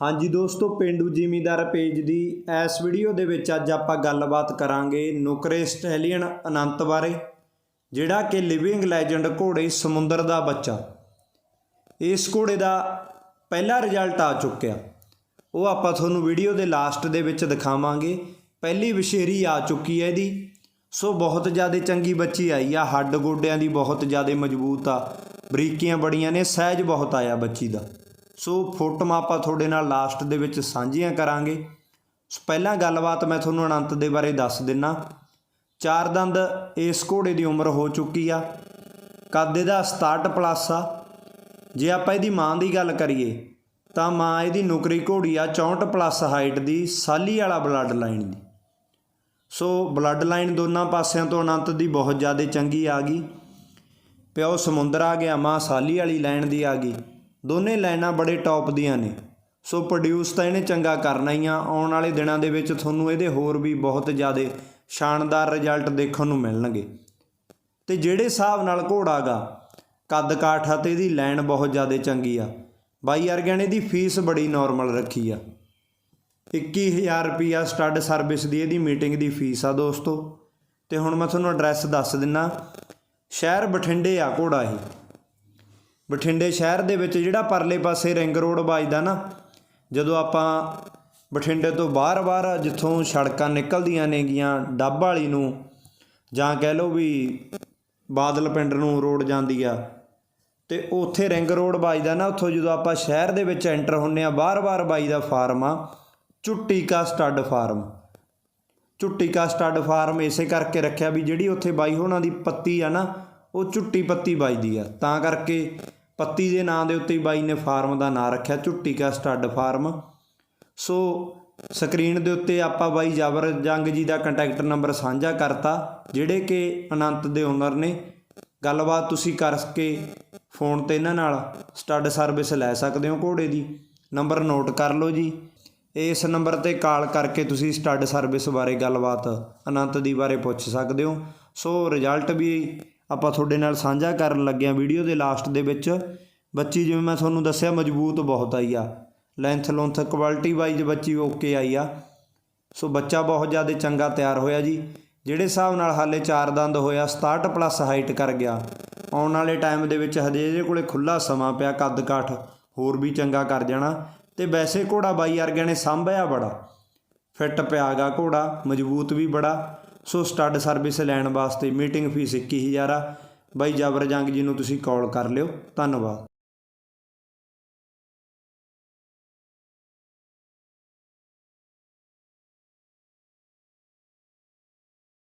ਹਾਂਜੀ ਦੋਸਤੋ, ਪਿੰਡੂ ਜ਼ਿਮੀਂਦਾਰ ਪੇਜ ਦੀ ਇਸ ਵੀਡੀਓ ਦੇ ਵਿੱਚ ਅੱਜ ਆਪਾਂ ਗੱਲਬਾਤ ਕਰਾਂਗੇ ਨੁਕਰੇ ਸਟੈਲੀਅਨ ਅਨੰਤ ਬਾਰੇ, ਜਿਹੜਾ ਕਿ ਲਿਵਿੰਗ ਲੈਜੈਂਡ ਘੋੜੇ ਸਮੁੰਦਰ ਦਾ ਬੱਚਾ। ਇਸ ਘੋੜੇ ਦਾ ਪਹਿਲਾ ਰਿਜ਼ਲਟ ਆ ਚੁੱਕਿਆ। ਉਹ ਆਪਾਂ ਤੁਹਾਨੂੰ ਵੀਡੀਓ ਦੇ ਲਾਸਟ ਦੇ ਵਿੱਚ ਦਿਖਾਵਾਂਗੇ। ਪਹਿਲੀ ਵਿਸ਼ੇਰੀ ਆ ਚੁੱਕੀ ਹੈ ਇਹਦੀ। ਸੋ ਬਹੁਤ ਜ਼ਿਆਦਾ ਚੰਗੀ ਬੱਚੀ ਆਈ ਆ, ਹੱਡ ਗੋਡਿਆਂ ਦੀ ਬਹੁਤ ਜ਼ਿਆਦਾ ਮਜ਼ਬੂਤ ਆ, ਬਰੀਕੀਆਂ ਬੜੀਆਂ ਨੇ, ਸਹਿਜ ਬਹੁਤ ਆਇਆ ਬੱਚੀ ਦਾ। ਸੋ ਫੋਟੋਆਂ ਆਪਾਂ ਤੁਹਾਡੇ ਨਾਲ ਲਾਸਟ ਦੇ ਵਿੱਚ ਸਾਂਝੀਆਂ ਕਰਾਂਗੇ। ਸੋ ਪਹਿਲਾਂ ਗੱਲਬਾਤ ਮੈਂ ਤੁਹਾਨੂੰ ਅਨੰਤ ਦੇ ਬਾਰੇ ਦੱਸ ਦਿੰਨਾ। ਚਾਰ ਦੰਦ ਇਸ ਘੋੜੇ ਦੀ ਉਮਰ ਹੋ ਚੁੱਕੀ ਆ। ਕੱਦ ਇਹਦਾ 67 ਪਲੱਸ ਆ। ਜੇ ਆਪਾਂ ਇਹਦੀ ਮਾਂ ਦੀ ਗੱਲ ਕਰੀਏ, ਤਾਂ ਮਾਂ ਇਹਦੀ ਨੁਕਰੀ ਘੋੜੀ ਆ 64 ਪਲੱਸ ਹਾਈਟ ਦੀ, ਸਾਲੀ ਵਾਲਾ ਬਲੱਡ ਲਾਈਨ ਦੀ। ਸੋ ਬਲੱਡ ਲਾਈਨ ਦੋਨਾਂ ਪਾਸਿਆਂ ਤੋਂ ਅਨੰਤ ਦੀ ਬਹੁਤ ਜ਼ਿਆਦਾ ਚੰਗੀ ਆ ਗਈ। ਪਿਓ ਸਮੁੰਦਰ ਆ ਗਿਆ, ਮਾਂ ਸਾਲੀ ਵਾਲੀ ਲਾਈਨ ਦੀ ਆ ਗਈ। ਦੋਨੇ ਲਾਈਨਾਂ ਬੜੇ ਟੌਪ ਦੀਆਂ ਨੇ। ਸੋ ਪ੍ਰੋਡਿਊਸ ਤਾਂ ਇਹਨੇ ਚੰਗਾ ਕਰਨਾ ਹੀ ਆ। ਆਉਣ ਵਾਲੇ ਦਿਨਾਂ ਦੇ ਵਿੱਚ ਤੁਹਾਨੂੰ ਇਹਦੇ ਹੋਰ ਵੀ ਬਹੁਤ ਜ਼ਿਆਦਾ ਸ਼ਾਨਦਾਰ ਰਿਜ਼ਲਟ ਦੇਖਣ ਨੂੰ ਮਿਲਣਗੇ। ਤੇ ਜਿਹੜੇ ਹਿਸਾਬ ਨਾਲ ਘੋੜਾ ਗਾ, ਕੱਦ ਕਾਠ ਆ ਤੇ ਇਹਦੀ ਲਾਈਨ ਬਹੁਤ ਜ਼ਿਆਦਾ ਚੰਗੀ ਆ। ਬਾਈ ਅਰਗਿਆਂ ਨੇ ਇਹਦੀ ਫੀਸ ਬੜੀ ਨਾਰਮਲ ਰੱਖੀ ਆ। 21000 ਰੁਪਿਆ ਸਟੱਡ ਸਰਵਿਸ ਦੀ ਇਹਦੀ ਮੀਟਿੰਗ ਦੀ ਫੀਸ ਆ ਦੋਸਤੋ। ਤੇ ਹੁਣ ਮੈਂ ਤੁਹਾਨੂੰ ਐਡਰੈਸ ਦੱਸ ਦਿੰਨਾ। ਸ਼ਹਿਰ ਬਠਿੰਡੇ ਆ ਘੋੜਾ ਇਹ। ਬਠਿੰਡੇ ਸ਼ਹਿਰ ਦੇ ਵਿੱਚ ਜਿਹੜਾ ਪਰਲੇ ਪਾਸੇ ਰਿੰਗ ਰੋਡ ਵੱਜਦਾ ਨਾ, ਜਦੋਂ ਆਪਾਂ ਬਠਿੰਡੇ ਤੋਂ ਬਾਹਰ-ਬਾਹਰ ਜਿੱਥੋਂ ਸੜਕਾਂ ਨਿਕਲਦੀਆਂ ਨੇਗੀਆਂ ਡੱਬ ਵਾਲੀ ਨੂੰ, ਜਾਂ ਕਹਿ ਲਓ ਵੀ ਬਾਦਲ ਪਿੰਡ ਨੂੰ ਰੋਡ ਜਾਂਦੀ ਆ, ਤੇ ਉੱਥੇ ਰਿੰਗ ਰੋਡ ਵੱਜਦਾ ਨਾ, ਉੱਥੋਂ ਜਦੋਂ ਆਪਾਂ ਸ਼ਹਿਰ ਦੇ ਵਿੱਚ ਐਂਟਰ ਹੁੰਨੇ ਆ ਬਾਹਰ-ਬਾਹਰ ਬਾਈ ਦਾ ਫਾਰਮ ਆ ਝੁੱਟੀ ਕਾ ਸਟੱਡ ਫਾਰਮ। ਝੁੱਟੀ ਕਾ ਸਟੱਡ ਫਾਰਮ ਇਸੇ ਕਰਕੇ ਰੱਖਿਆ ਵੀ ਜਿਹੜੀ ਉੱਥੇ ਬਾਈ ਹੋਣਾ ਦੀ ਪੱਤੀ ਆ ਨਾ, ਉਹ ਝੁੱਟੀ ਪੱਤੀ ਵੱਜਦੀ ਆ। ਤਾਂ ਕਰਕੇ ਪੱਤੀ ਦੇ ਨਾਂ ਦੇ ਉੱਤੇ ਹੀ ਬਾਈ ਨੇ ਫਾਰਮ ਦਾ ਨਾਂ ਰੱਖਿਆ, ਝੁੱਟੀ ਕਾ ਸਟੱਡ ਫਾਰਮ। ਸੋ ਸਕਰੀਨ ਦੇ ਉੱਤੇ ਆਪਾਂ ਬਾਈ ਜਬਰ ਜੰਗ ਜੀ ਦਾ ਕੰਟੈਕਟ ਨੰਬਰ ਸਾਂਝਾ ਕਰਤਾ, ਜਿਹੜੇ ਕਿ ਅਨੰਤ ਦੇ ਓਨਰ ਨੇ। ਗੱਲਬਾਤ ਤੁਸੀਂ ਕਰਕੇ ਫੋਨ ਤੇ ਇਹਨਾਂ ਨਾਲ ਸਟੱਡ ਸਰਵਿਸ ਲੈ ਸਕਦੇ ਹੋ ਘੋੜੇ ਦੀ। ਨੰਬਰ ਨੋਟ ਕਰ ਲਓ ਜੀ। ਇਸ ਨੰਬਰ ਤੇ ਕਾਲ ਕਰਕੇ ਤੁਸੀਂ ਸਟੱਡ ਸਰਵਿਸ ਬਾਰੇ ਗੱਲਬਾਤ ਅਨੰਤ ਦੀ ਬਾਰੇ ਪੁੱਛ ਸਕਦੇ ਹੋ। ਸੋ ਰਿਜ਼ਲਟ ਵੀ ਆਪਾਂ ਤੁਹਾਡੇ ਨਾਲ ਸਾਂਝਾ ਕਰਨ ਲੱਗਿਆ ਵੀਡੀਓ ਦੇ ਲਾਸਟ ਦੇ ਵਿੱਚ। ਬੱਚੀ, ਜਿਵੇਂ ਮੈਂ ਤੁਹਾਨੂੰ ਦੱਸਿਆ, ਮਜ਼ਬੂਤ ਬਹੁਤ ਆਈ ਆ। ਲੈਂਥ ਲੁੰਥ ਕੁਆਲਿਟੀ ਵਾਈਜ਼ ਬੱਚੀ ਓਕੇ ਆਈ ਆ। ਸੋ ਬੱਚਾ ਬਹੁਤ ਜ਼ਿਆਦਾ ਚੰਗਾ ਤਿਆਰ ਹੋਇਆ ਜੀ। ਜਿਹੜੇ ਹਿਸਾਬ ਨਾਲ ਹਾਲੇ ਚਾਰ ਦੰਦ ਹੋਇਆ 67 ਪਲੱਸ ਹਾਈਟ ਕਰ ਗਿਆ। ਆਉਣ ਵਾਲੇ ਟਾਈਮ ਦੇ ਵਿੱਚ ਹਜੇ ਇਹਦੇ ਕੋਲੇ ਖੁੱਲਾ ਸਮਾਂ ਪਿਆ, ਕੱਦ ਕਾਠ ਹੋਰ ਵੀ ਚੰਗਾ ਕਰ ਜਾਣਾ। ਤੇ ਵੈਸੇ ਘੋੜਾ ਬਾਈ ਵਰਗਿਆਂ ਨੇ ਸਾਂਭਿਆ ਬੜਾ। ਫਿੱਟ ਪਿਆਗਾ ਘੋੜਾ, ਮਜ਼ਬੂਤ ਵੀ ਬੜਾ। ਸੋ ਸਟੱਡ ਸਰਵਿਸ ਲੈਣ ਵਾਸਤੇ ਮੀਟਿੰਗ ਫੀਸ 21000 ਆ। ਬਾਈ ਜਬਰ ਜੰਗ ਜੀ ਨੂੰ ਤੁਸੀਂ ਕਾਲ ਕਰ ਲਿਓ। ਧੰਨਵਾਦ।